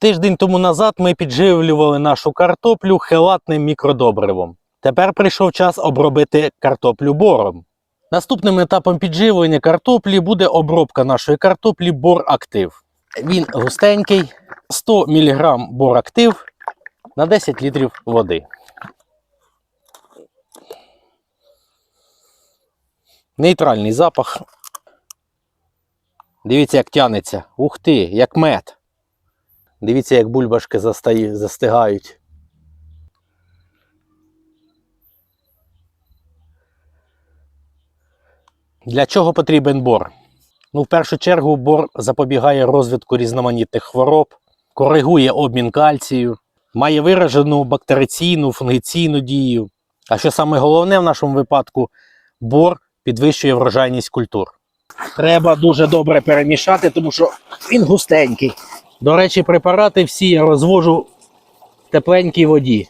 Тиждень тому назад ми підживлювали нашу картоплю хелатним мікродобривом. Тепер прийшов час обробити картоплю бором. Наступним етапом підживлення картоплі буде обробка нашої картоплі бор актив. Він густенький, 100 мг бор актив на 10 літрів води. Нейтральний запах. Дивіться, як тянеться. Ух ти, як мед. Дивіться, як бульбашки застигають. Для чого потрібен бор? Ну, в першу чергу, бор запобігає розвитку різноманітних хвороб, коригує обмін кальцію, має виражену бактериційну, фунгіційну дію. А що саме головне в нашому випадку, бор підвищує врожайність культур. Треба дуже добре перемішати, тому що він густенький. До речі, препарати всі я розвожу в тепленькій воді.